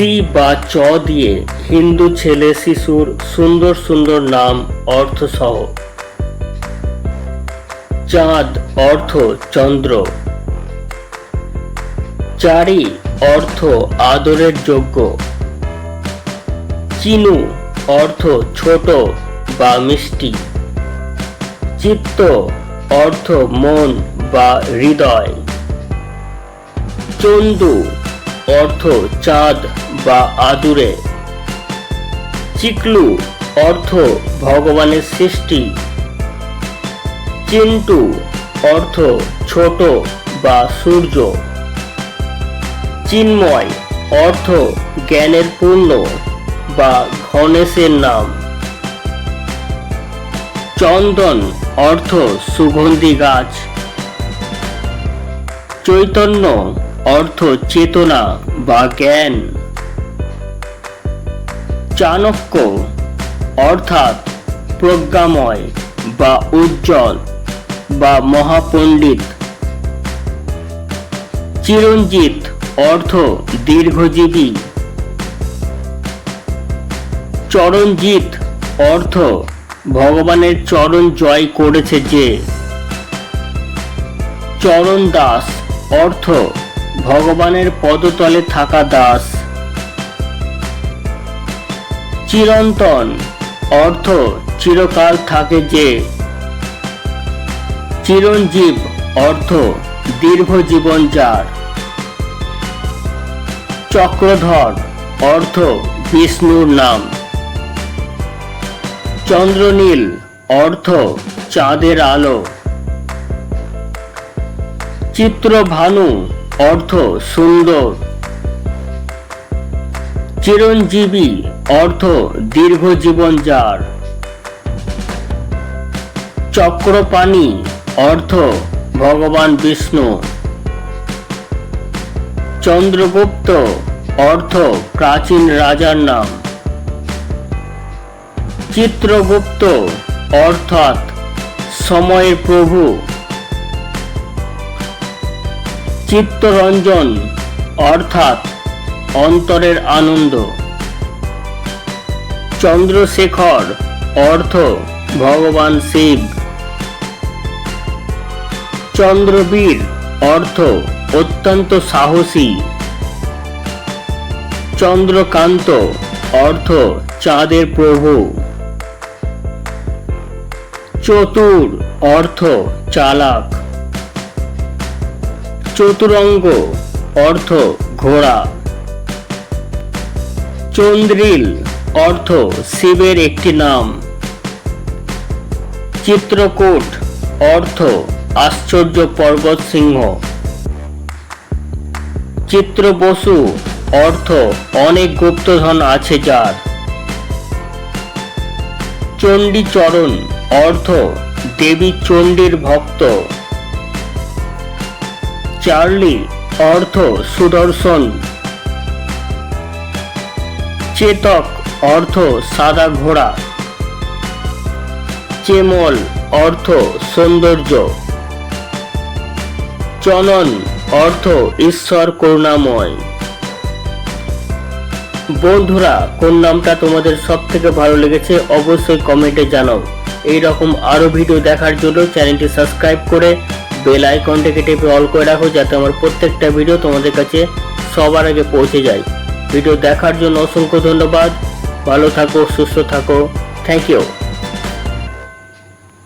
C বা চ দিয়ে হিন্দু ছেলে শিশুর সুন্দর সুন্দর নাম অর্থসহ চাঁদ, অর্থ চন্দ্র। চারি, অর্থ আদরের যোগ্য। চিনু, অর্থ ছোট বা মিষ্টি। চিত্ত, অর্থ মন বা হৃদয়। চন্দু অর্থ চাঁদ বা আদুরে। চিকলু, অর্থ ভগবানের সৃষ্টি। চিন্টু, অর্থ ছোট বা সূর্য। চিন্ময়, অর্থ জ্ঞানের পূর্ণ বা গণেশের নাম। চন্দন, অর্থ সুগন্ধি গাছ। চৈতন্য অর্থ চেতনা বা জ্ঞান। চাণক্য, অর্থাৎ প্রজ্ঞাময় বা উজ্জ্বল বা মহাপণ্ডিত। চিরঞ্জিত অর্থ দীর্ঘজীবী। চরণজিৎ অর্থ ভগবানের চরণ জয় করেছে যে। চরণ দাস অর্থ ভগবানের পদতলে থাকা দাস। চিরন্তন অর্থ চিরকাল থাকে যে। চিরঞ্জীব অর্থ দীর্ঘ জীবন যার। চক্রধর অর্থ বিষ্ণুর নাম। চন্দ্রনীল অর্থ চাঁদের আলো। চিত্রভানু অর্থ সুন্দর। চিরঞ্জীবী অর্থ দীর্ঘ জীবন যার। চক্রপাণি অর্থ ভগবান বিষ্ণু। চন্দ্রগুপ্ত অর্থ প্রাচীন রাজার নাম। চিত্রগুপ্ত অর্থাৎ সময়ের প্রভু চিত্তরঞ্জন, অর্থাৎ অন্তরের আনন্দ। চন্দ্রশেখর, অর্থ ভগবান শিব। চন্দ্রবীর, অর্থ অত্যন্ত সাহসী। চন্দ্রকান্ত, অর্থ চাঁদের প্রভু। চতুর, অর্থ চালাক। চতুরঙ্গ, অর্থ ঘোড়া। চন্দ্রিল, অর্থ শিবের একটি নাম। চিত্রকূট, অর্থ আশ্চর্য পর্বত সিংহ। চিত্রবসু, অর্থ অনেক গুপ্তধন আছে যার। চণ্ডীচরণ, অর্থ দেবী চণ্ডীর ভক্ত। চার্লি অর্থ সুদর্শন। চেতক অর্থ সাদা ঘোড়া। চেমল অর্থ সৌন্দর্য। চনন অর্থ ঈশ্বর করুণাময়। বন্ধুরা, কোন নামটা তোমাদের সব থেকে ভালো লেগেছে অবশ্যই কমেন্টে জানাও। এই রকম আরও ভিডিও দেখার জন্য চ্যানেলটি সাবস্ক্রাইব করে বেল আইকনটিকে টেপে অল করে রাখো যাতে আমার প্রত্যেকটা ভিডিও তোমাদের কাছে সবার আগে পৌঁছে যায়। ভিডিও দেখার জন্য অসংখ্য ধন্যবাদ। ভালো থাকো, সুস্থ থাকো। Thank you